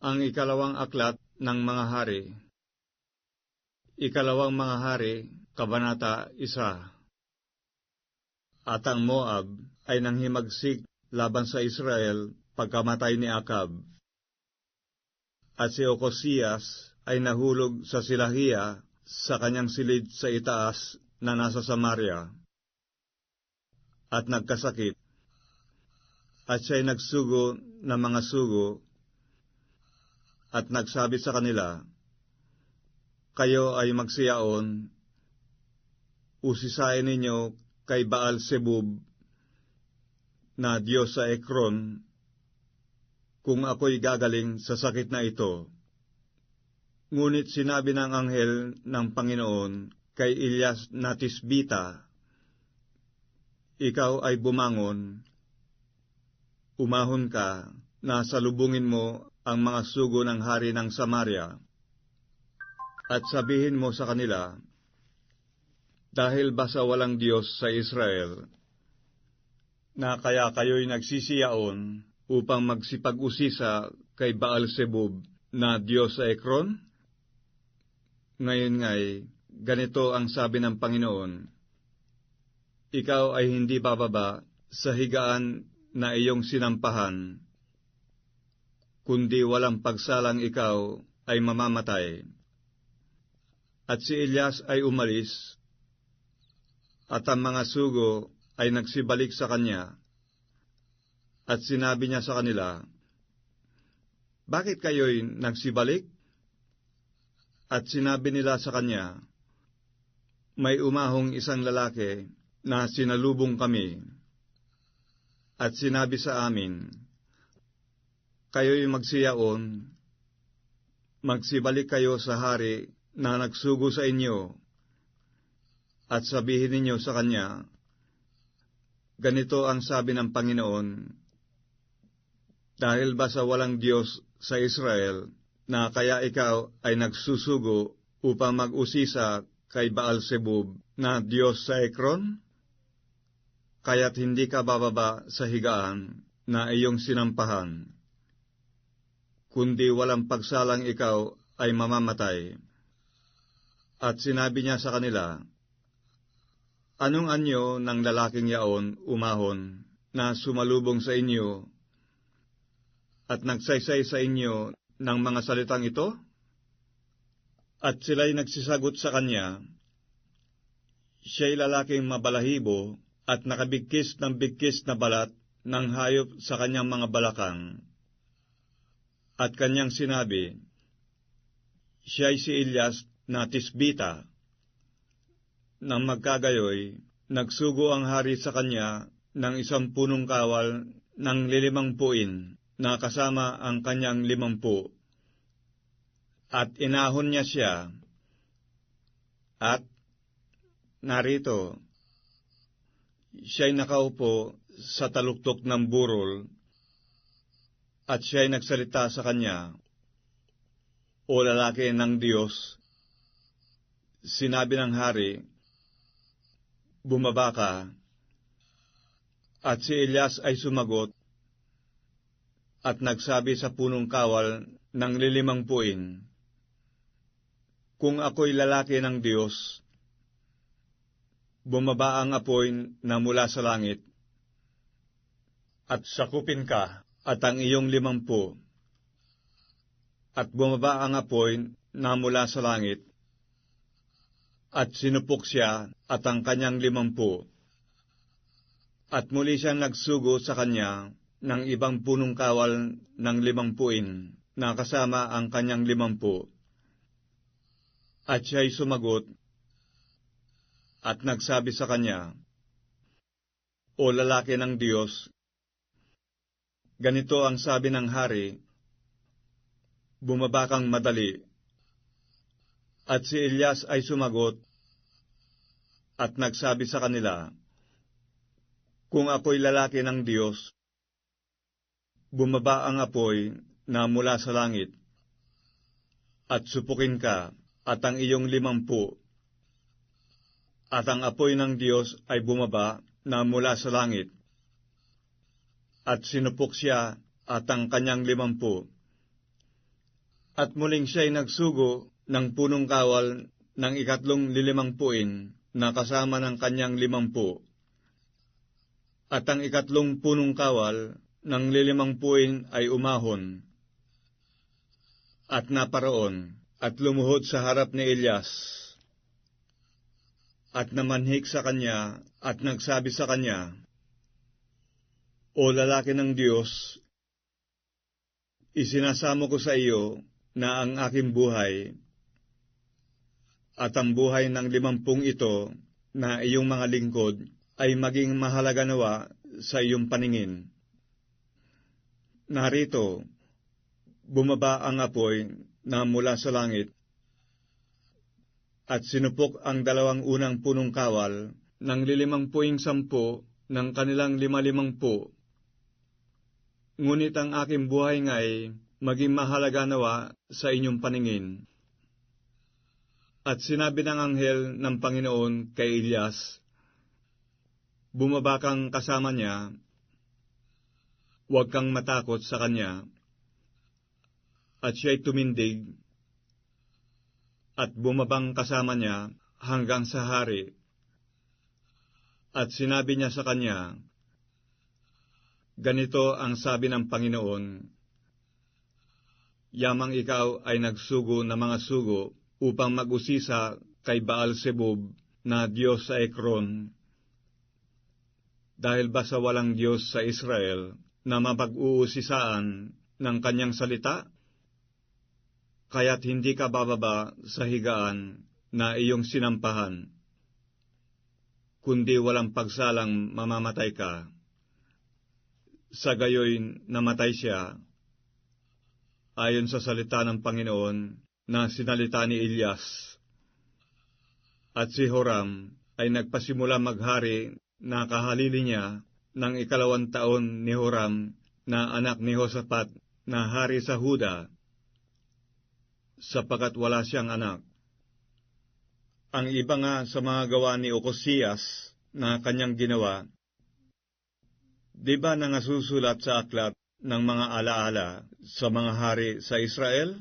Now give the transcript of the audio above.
Ang ikalawang aklat ng mga hari. Ikalawang mga hari, Kabanata isa. At ang Moab ay nanghimagsik laban sa Israel pagkamatay ni Akab. At si Okosias ay nahulog sa Silahia sa kanyang silid sa itaas na nasa Samaria. At nagkasakit. At siya'y nagsugo ng mga sugo at nagsabi sa kanila, Kayo ay magsiyaon, usisain ninyo kay Baal Sebub na Diyos sa Ekron, kung ako'y gagaling sa sakit na ito. Ngunit sinabi ng anghel ng Panginoon kay Ilyas na Tisbita, Ikaw ay bumangon, umahon ka, na salubungin mo ang mga sugo ng hari ng Samaria, at sabihin mo sa kanila, Dahil ba sa walang Diyos sa Israel, na kaya kayo'y nagsisiyaon upang magsipag-usisa kay Baal Sebub na Diyos sa Ekron? Ngayon nga'y, ganito ang sabi ng Panginoon, Ikaw ay hindi bababa sa higaan na iyong sinampahan, kundi walang pagsalang ikaw ay mamamatay. At si Elias ay umalis, at ang mga sugo ay nagsibalik sa kanya, at sinabi niya sa kanila, Bakit kayo'y nagsibalik? At sinabi nila sa kanya, May umahong isang lalaki na sinalubong kami, at sinabi sa amin, kayo'y magsiyaon, magsibalik kayo sa hari na nagsugo sa inyo, at sabihin ninyo sa kanya, Ganito ang sabi ng Panginoon, Dahil ba sa walang Diyos sa Israel, na kaya ikaw ay nagsusugo upang mag-usisa kay Baal Sebub na Diyos sa Ekron? Kaya't hindi ka bababa sa higaan na iyong sinampahan kundi walang pagsalang ikaw ay mamamatay. At sinabi niya sa kanila, Anong anyo ng lalaking yaon umahon na sumalubong sa inyo at nagsaysay sa inyo ng mga salitang ito? At sila'y nagsisagot sa kanya, Siya'y lalaking mabalahibo at nakabigkis ng bigkis na balat ng hayop sa kanyang mga balakang at kanyang sinabi, Siya'y si Ilyas na tisbita. Nang magkagayoy, nagsugo ang hari sa kanya ng isang punong kawal ng lilimang puin na kasama ang kanyang limampu. At inahon niya siya. At narito, siya'y nakaupo sa taluktok ng burol at siya'y nagsalita sa kanya, O lalaki ng Diyos, sinabi ng hari, Bumaba ka, at si Elias ay sumagot, at nagsabi sa punong kawal ng lilimang puin, Kung ako'y lalaki ng Diyos, bumaba ang apoy na mula sa langit, at sakupin ka at ang iyong limampu, at bumaba ang apoy na mula sa langit, at sinupok siya at ang kanyang limampu, at muli siyang nagsugo sa kanya ng ibang punong kawal ng limampuin na kasama ang kanyang limampu. At siya'y sumagot at nagsabi sa kanya, O lalaki ng Diyos, Ganito ang sabi ng hari, Bumaba kang madali. At si Elias ay sumagot at nagsabi sa kanila, Kung ako'y lalaki ng Diyos, bumaba ang apoy na mula sa langit, at supukin ka at ang iyong limampu, at ang apoy ng Diyos ay bumaba na mula sa langit, at sinupok siya at ang kanyang limampu. At muling siya'y nagsugo ng punong kawal ng ikatlong lilimangpuin na kasama ng kanyang limampu. At ang ikatlong punong kawal ng lilimangpuin ay umahon at naparoon at lumuhod sa harap ni Elias at namanhik sa kanya at nagsabi sa kanya, O lalaki ng Diyos, isinasamo ko sa iyo na ang aking buhay at ang buhay ng limampung ito na iyong mga lingkod ay maging mahalaga nawa sa iyong paningin. Narito, bumaba ang apoy na mula sa langit at sinupok ang dalawang unang punong kawal ng lilimangpuing sampu ng kanilang lima-limangpu. Ngunit ang aking buhay nga'y maging mahalaga nawa sa inyong paningin. At sinabi ng anghel ng Panginoon kay Elias, Bumaba kang kasama niya, huwag kang matakot sa kanya. At siya'y tumindig, at bumabang kasama niya hanggang sa hari. At sinabi niya sa kanya, Ganito ang sabi ng Panginoon, Yamang ikaw ay nagsugo ng mga sugo upang mag-usisa kay Baal Zebub na Diyos sa Ekron. Dahil ba sa walang Diyos sa Israel na mapag-uusisaan ng kanyang salita? Kaya't hindi ka bababa sa higaan na iyong sinampahan, kundi walang pagsalang mamamatay ka. Sa gayoy namatay siya, ayon sa salita ng Panginoon na sinalita ni Elias. At si Horam ay nagpasimula maghari na kahalili niya ng ikalawang taon ni Horam na anak ni Hosapat na hari sa Huda, sapagat wala siyang anak. Ang iba nga sa mga gawa ni Okosiyas na kanyang ginawa, di ba nangasusulat sa aklat ng mga alaala sa mga hari sa Israel?